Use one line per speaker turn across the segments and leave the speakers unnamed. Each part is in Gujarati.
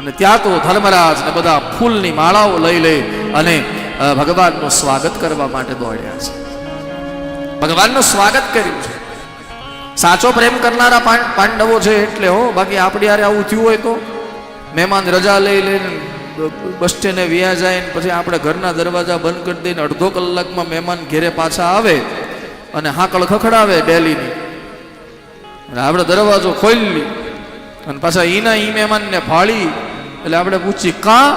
અને ત્યાં તો ધર્મરાજ ને બધા ફૂલની માળાઓ લઈ લઈ અને ભગવાનનું સ્વાગત કરવા માટે દોડ્યા છે. ભગવાનનું સ્વાગત કર્યું છે. સાચો પ્રેમ કરનારા પાંડવો છે એટલે હો, બાકી આપણી યારે આવું થયું હોય તો મહેમાન રજા લઈ લઈને બસ સ્ટેન્ડે વ્યા જાય ને પછી આપણે ઘરના દરવાજા બંધ કરી દઈને અડધો કલાકમાં મહેમાન ઘેરે પાછા આવે અને હાકળ ખખડાવે ડેલીની. આપણે દરવાજો ખોલી અને પાછા ઈના ઈ મહેમાનને ફાળી એટલે આપણે પૂછી, કા?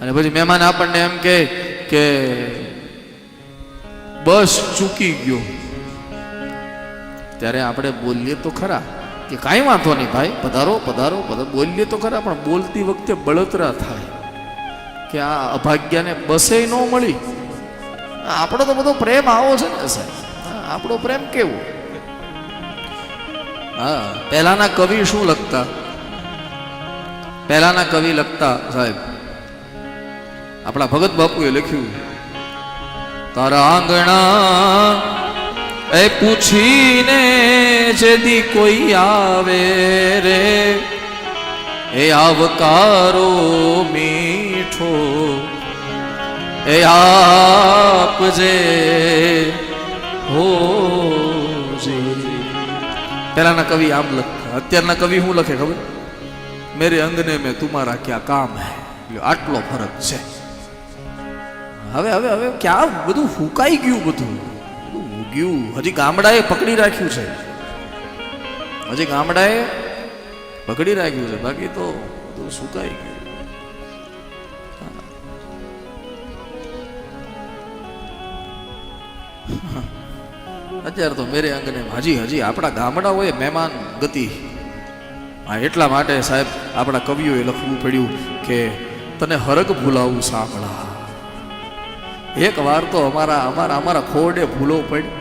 અને પછી મહેમાન આપણને એમ કે કે, બસ ચૂકી ગયો. ત્યારે આપણે બોલીએ તો ખરા. કે કાંઈ વાંધો નહીં ભાઈ, પધારો પધારો પધારો. બોલીએ તો ખરા, પણ બોલતી વખતે બળતરા થાય. કે આ અભાગ્યાને બસે ન મળી. આપણો તો બધો પ્રેમ આવો છે ને સાહેબ. આપણો પ્રેમ કેવો? હા, પહેલાના કવિ શું લખતા? પહેલાના કવિ લખતા સાહેબ, આપણા ભગત બાપુએ લખ્યું, તારા આંગણા એ પૂછીને જેદી કોઈ આવે રે, એ આવકારો મીઠો, એ આપજે હો પહેલાના કવિ આમ લખતા, અત્યારના કવિ શું લખે ખબર? મેરે અંગને મેં તુમારા ક્યાં કામ હે આટલો ફરક છે હવે હવે હવે ક્યાં બધું ફૂંકાઈ ગયું બધું? ઉગ્યું. હજી ગામડાએ પકડી રાખ્યું છે. હજી ગામડાએ પકડી રાખ્યું છે. બાકી તો બધું સુકાઈ ગયું. અત્યારે તો મેરે અંગને હજી હજી આપણા ગામડાઓએ મહેમાન ગતિ હા, એટલા માટે સાહેબ આપણા કવિઓએ લખવું પડ્યું કે તને હરગ ભૂલાવું સાંભળા. એક વાર તો અમારા અમારા અમારા ખોડે ભૂલો પડી?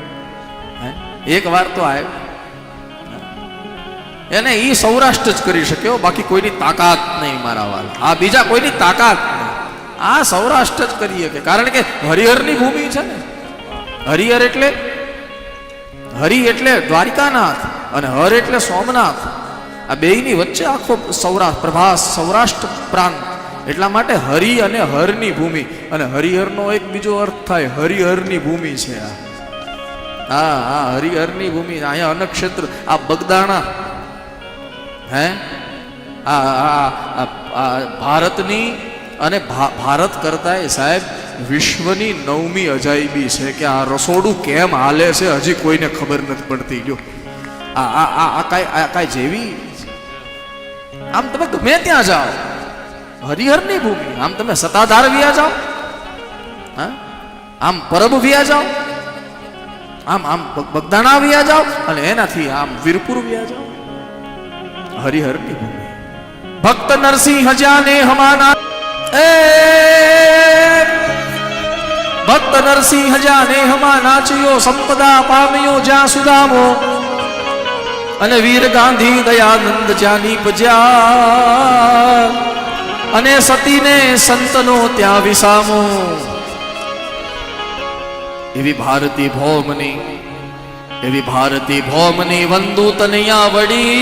એક વાર તો આવ્યો એને એ સૌરાષ્ટ્ર જ કરી શક્યો, બાકી કોઈની તાકાત નહીં મારા વાલ. આ બીજા કોઈની તાકાત નહીં. આ સૌરાષ્ટ્ર જ કરી શકે કારણ કે હરિહરની ભૂમિ છે ને. હરિહર એટલે, હરિ એટલે દ્વારિકાનાથ અને હર એટલે સોમનાથ. આ બેયની વચ્ચે આખો સૌરાષ્ટ્ર પ્રભાસ, સૌરાષ્ટ્ર પ્રાંત. એટલા માટે હરિ અને હરની ભૂમિ. અને હરિહરનો એક બીજો અર્થ થાય હરિહરની ભૂમિ છે આ. હા હા, હરિહરની ભૂમિ. અહીંયા અનક્ષેત્ર, આ બગદાણા. હે? આ, આ- ભારતની અને ભારત કરતાંય સાહેબ વિશ્વની નવમી અજાયબી છે કે આ રસોડું કેમ હાલે છે હજી કોઈને ખબર નથી પડતી. જો આ આ આ કાંઈ આ કાંઈ જેવી આમ તમે ગમે ત્યાં જાઓ. હરિહરની ભૂમિ, આમ તમે સતાધાર વ્યા જાઓ. હા? આમ પરબ વ્યા જાઓ. આમ આમ બગ- બગદાણા વ્યા જાઓ અને એનાથી આમ વીરપુર વ્યા જાઓ. હરિહરની ભૂમિ. ભક્ત નરસિંહ હજાને હમાના. એ, ભક્ત નરસિંહ હજાને હમા નાચ્યો સંપદા પામ્યો જ્યાં સુદામો. અને વીર ગાંધી દયાનંદ જ્યાં પજ્યા અને સતીને સંતનો ત્યાં વિસામો. એવી ભારતી ભૌમની, એવી ભારતી ભૌમની વંદુ તનૈયા વડી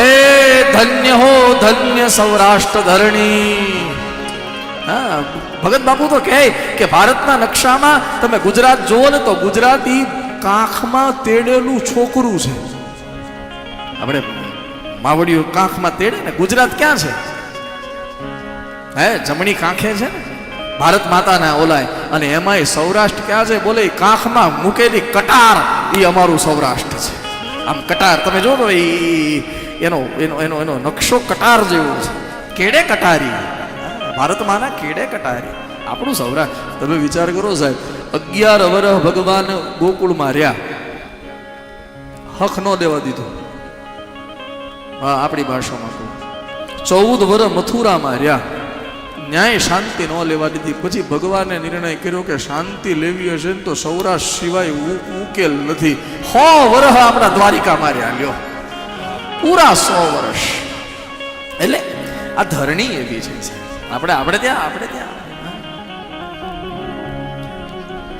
એ ધન્ય હો, ધન્ય સૌરાષ્ટ્ર ધરણી. હા, ભગત બાપુ તો કહે કે ભારતના નકશામાં તમે ગુજરાત જુઓ ને તો ગુજરાતી કાંખમાં તેડેલું છોકરું છે. આપણે માવડીઓ કાંખમાં તેડે ને? ગુજરાત ક્યાં છે? હે, જમણી કાંખે છે ને? ભારત માતાના ઓલાય. અને એમાંય સૌરાષ્ટ્ર ક્યાં છે? બોલે કાંખમાં મૂકેલી કટાર એ અમારું સૌરાષ્ટ્ર છે. આમ કટાર, તમે જો તો એ એનો એનો એનો એનો નકશો કટાર જેવો છે. કેડે કટારી? ભારતમાંના કેડે કટારી? આપણું સૌરાષ્ટ્ર. તમે વિચાર કરો સાહેબ અગિયાર વર્ષ ભગવાન ગોકુળ માર્યા હક ન દેવા દીધો. હા, આપણી ભાષામાં કહું. ચૌદ વર્ષ મથુરામાં રહ્યા. ન્યાય શાંતિ ન લેવા દીધી. પછી ભગવાને નિર્ણય કર્યો કે શાંતિ લેવી હશે ને તો સૌરાષ્ટ્ર સિવાય ઉકેલ નથી. સો વર્ષ આપણા દ્વારિકા માર્યા લ્યો. પૂરા સો વર્ષ એટલે આ ધરણી એવી છે. આપણે આપણે ત્યાં આપણે ત્યાં.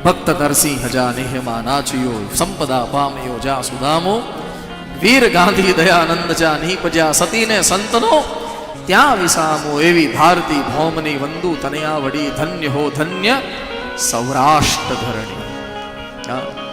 ભક્ત તરસી હજા નેહમાં નાચ્યો સંપદા પામ્યો જા સુદામો, વીર ગાંધી દયાનંદ જા નીપજ્યા સતીને સંતનો, ત્યાં વિસામો એવી ભારતી ભૌમની વંદુ તનયા વડી ધન્ય હો ધન્ય સૌરાષ્ટ્ર ધરણી.